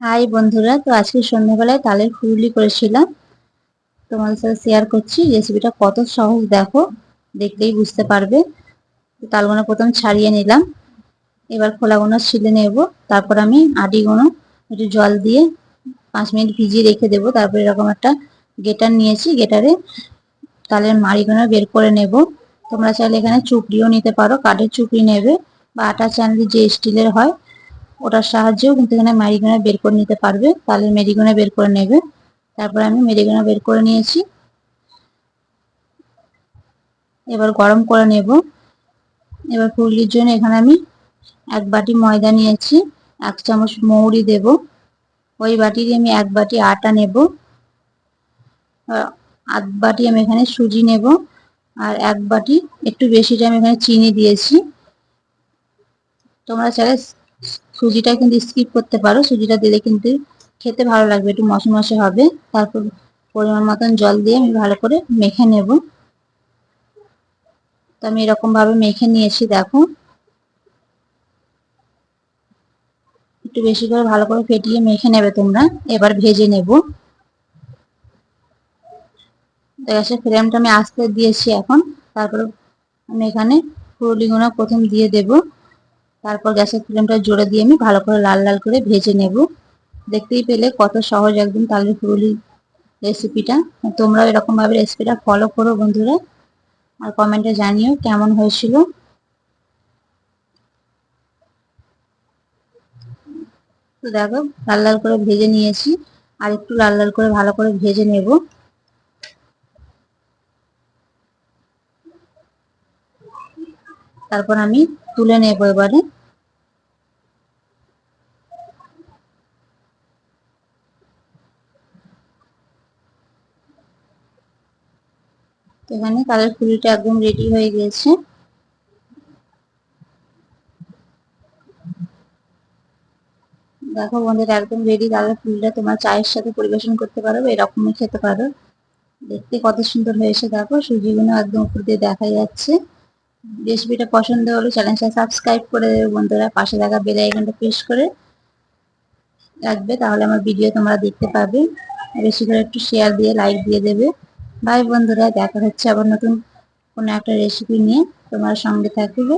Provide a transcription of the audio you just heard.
High বন্ধুরা। তো আজকে সন্ধ্যাবেলায় তালের ফুরুলি করেছিলাম। তোমাদের সাথে শেয়ার করছি। রেসিপিটা কত সহজ দেখো। দেখলেই বুঝতে পারবে। তালগুলো প্রথম ছাড়িয়ে নিলাম। এবার খোলাগুলো ছিলে নেব। তারপর আমি আটিগুলো একটু জল দিয়ে পাঁচ মিনিট ভিজিয়ে রেখে দেবো। তারপর এরকম একটা গেটার নিয়েছি। গেটারে তালের মাড়িগুলো বের করে নেব। তোমরা চাইলে এখানে চুপড়িও নিতে পারো। কাঠের চুপড়ি নেবে বা আটা চানলি যে স্টিলের হয় ওটার সাহায্যেও কিন্তু এখানে মেরিগোনা বের করে নিতে পারবে। তাহলে মেরিগোনা বের করে নেবে। তারপর আমি মেরিগোনা বের করে নিয়েছি। এবার গরম করে নেব। এবার ফুলকির জন্য এখানে আমি এক বাটি ময়দা নিয়েছি। এক চামচ মৌরি দেব। ওই বাটির আমি এক বাটি আটা নেব। আধ বাটি আমি এখানে সুজি নেব। আর এক বাটি একটু বেশিটা আমি এখানে চিনি দিয়েছি। তোমরা চাইলে সুজিটা কিন্তু স্কিপ করতে পারো। সুজিটা দিলে কিন্তু খেতে ভালো লাগবে, একটু মশে মশে হবে। তারপর পরিমাণ মতন জল দিয়ে আমি ভালো করে মেখে নেব। তো আমি এরকম ভাবে মেখে নিয়েছি, দেখো। একটু বেশি করে ভালো করে ফেটিয়ে মেখে নেবে তোমরা। এবার ভেজে নেব। গ্যাসের ফ্লেমটা আমি আস্তে দিয়েছি এখন। তারপর আমি এখানে পুরুলিগুলো প্রথম দিয়ে দেবো। তারপর গ্যাসের ফ্লেমটা জোরে দিয়ে আমি ভালো করে লাল লাল করে ভেজে নেব। দেখতেই পেলে কত সহজ একদম তালের ফুরুলি রেসিপিটা তোমরাও এরকমভাবে রেসিপিটা ফলো করো বন্ধুরা। আর কমেন্টে জানিও কেমন হয়েছিল। তো দেখো, লাল লাল করে ভেজে নিয়েছি। আর একটু লাল লাল করে ভালো করে ভেজে নেব। তারপর আমি তুলে নেব এবারে। এখানে কালার ফুলটা একদম রেডি হয়ে গেছে দেখো বন্ধুরা, একদম রেডি কালার ফুলটা, তোমার চায়ের সাথে পরিবেশন করতে পারো এরকমই খেতে পারো। দেখতে কত সুন্দর হয়েছে, দেখো সুজিগুলো একদম উপর দিয়ে দেখা যাচ্ছে। রেসিপিটা পছন্দ হলে চ্যানেলটা সাবস্ক্রাইব করে দেবে বন্ধুরা, পাশে থাকা বেল আইকনটা প্রেস করে রাখবে, তাহলে আমার ভিডিও তোমরা দেখতে পাবে। বেশি করে একটু শেয়ার দিয়ে লাইক দিয়ে দেবে। বাই বন্ধুরা দেখা হচ্ছে আবার নতুন কোনো একটা রেসিপি নিয়ে। তোমার সঙ্গে থাকবে।